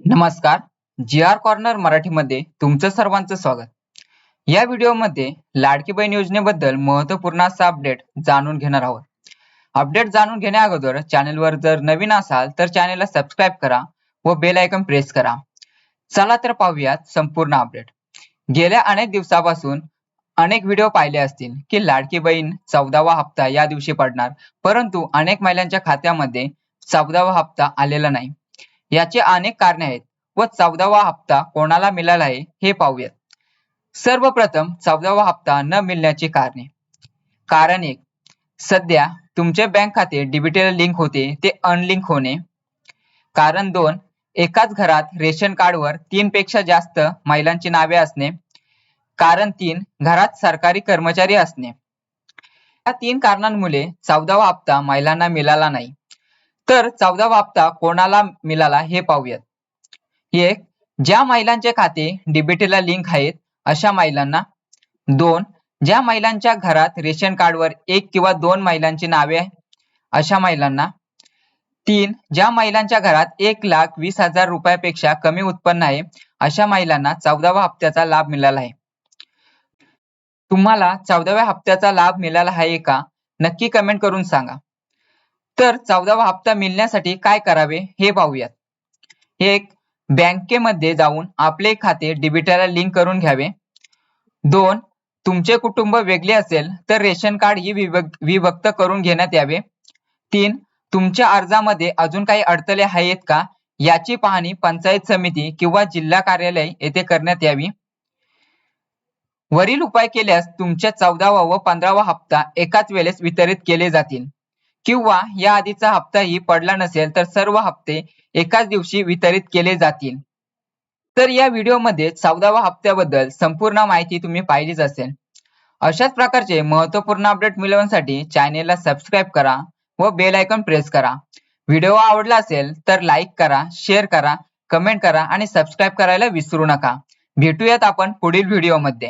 नमस्कार. जी R corner मराठीमध्ये तुमचं सर्वांचं स्वागत. या व्हिडिओमध्ये लाडकी बहीण योजनेबद्दल महत्त्वपूर्ण असा अपडेट जाणून घेणार आहोत. अपडेट जाणून घेण्या अगोदर चॅनेलवर जर नवीन असाल तर चॅनेलला सबस्क्राईब करा व बेल आयकॉन प्रेस करा. चला तर पाहूयात संपूर्ण अपडेट गेल्या अनेक दिवसापासून अनेक व्हिडिओ पाहिले असतील की लाडकी बहीण चौदावा हप्ता या दिवशी पडणार. परंतु अनेक महिलांच्या खात्यामध्ये चौदावा हप्ता आलेला नाही. याचे अनेक कारणे आहेत. व चौदावा हप्ता कोणाला मिळाला आहे हे पाहूयात. सर्वप्रथम चौदावा हप्ता न मिळण्याची कारणे. कारण एक सध्या तुमचे बँक खाते डिबिटेल लिंक होते ते अनलिंक होणे. कारण दोन एकाच घरात रेशन कार्डवर तीन पेक्षा जास्त महिलांची नावे असणे. कारण तीन घरात सरकारी कर्मचारी असणे. या तीन कारणांमुळे चौदावा हप्ता महिलांना मिळाला नाही. तर चौदावा हप्ता कोणाला मिळाला हे पाहूयात. एक ज्या महिलांचे खाते डीबीटीला लिंक आहेत अशा महिलांना. दोन ज्या महिलांच्या घरात रेशन कार्डवर एक किंवा दोन महिलांची नावे आहे अशा महिलांना. तीन ज्या महिलांच्या घरात एक लाख वीस हजार रुपयापेक्षा कमी उत्पन्न आहे अशा महिलांना चौदाव्या हप्त्याचा लाभ मिळाला आहे. तुम्हाला चौदाव्या हप्त्याचा लाभ मिळाला आहे का? नक्की कमेंट करून सांगा. तर चौदावा हप्ता मिळण्यासाठी काय करावे हे पाहूयात. एक बँकेमध्ये जाऊन आपले खाते डेबिटला लिंक करून घ्यावे. दोन तुमचे कुटुंब वेगळे असेल तर रेशन कार्ड ही विभक्त करून घेण्यात यावे. तीन तुमच्या अर्जामध्ये अजून काही अडथळे आहेत का? याची पाहणी पंचायत समिती किंवा जिल्हा कार्यालय येथे करण्यात यावी. वरील उपाय केल्यास तुमच्या चौदावा व पंधरावा हप्ता एकाच वेळेस वितरित केले जातील. किंवा या आधीचा हप्ताही पडला नसेल तर सर्व हप्ते एकाच दिवशी वितरित केले जातील. तर या व्हिडिओमध्ये चौदावा हप्त्याबद्दल संपूर्ण माहिती तुम्ही पाहिलीच असेल. अशाच प्रकारचे महत्त्वपूर्ण अपडेट मिळवण्यासाठी चॅनेलला सबस्क्राईब करा व बेल आयकॉन प्रेस करा. व्हिडिओ आवडला असेल तर लाईक करा शेअर करा कमेंट करा आणि सबस्क्राईब करायला विसरू नका. भेटूयात आपण पुढील व्हिडिओमध्ये.